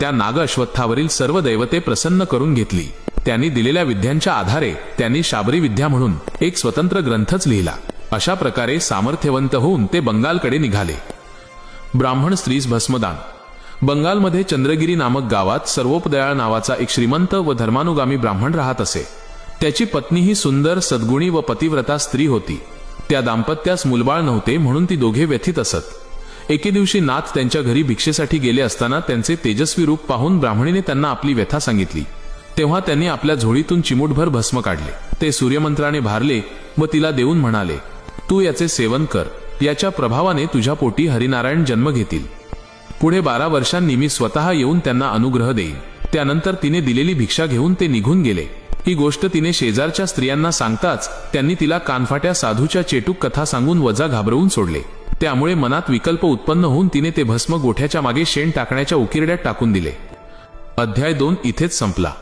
त्या नागअश्वत्थावरील सर्व दैवते प्रसन्न करून घेतली. त्यांनी दिलेल्या विद्यांच्या आधारे त्यांनी शाबरी विद्या म्हणून एक स्वतंत्र ग्रंथच लिहिला. अशा प्रकारे सामर्थ्यवंत होऊन ते बंगालकडे निघाले. ब्राह्मण स्त्रीस भस्मदान. बंगालमध्ये चंद्रगिरी नामक गावात सर्वोपदयाळ नावाचा एक श्रीमंत व धर्मानुगामी ब्राह्मण राहत असे. त्याची पत्नी ही सुंदर सद्गुणी व पतिव्रता स्त्री होती. त्या दाम्पत्यास मुलबाळ नव्हते म्हणून ती दोघे व्यथित असत. एके दिवशी नाथ त्यांच्या घरी भिक्षेसाठी गेले असताना त्यांचे तेजस्वी रूप पाहून ब्राह्मणीने त्यांना आपली व्यथा सांगितली. तेव्हा त्यांनी आपल्या झोळीतून चिमूटभर भस्म काढले. ते सूर्यमंत्राने भारले व तिला देऊन म्हणाले तू याचे सेवन कर. याच्या प्रभावाने तुझ्या पोटी हरिनारायण जन्म घेतील. पुढे बारा वर्षांनी मी स्वतः येऊन त्यांना अनुग्रह देईन त्यानंतर तिने दिलेली भिक्षा घेऊन ते निघून गेले. ही गोष्ट तिने शेजारच्या स्त्रियांना सांगताच त्यांनी तिला कानफाट्या साधूच्या चेटूक कथा सांगून वजा घाबरवून सोडले. त्यामुळे मनात विकल्प उत्पन्न होऊन तिने ते भस्म गोठ्याच्या मागे शेण टाकण्याच्या उकिरड्यात टाकून दिले. अध्याय दोन इथेच संपला.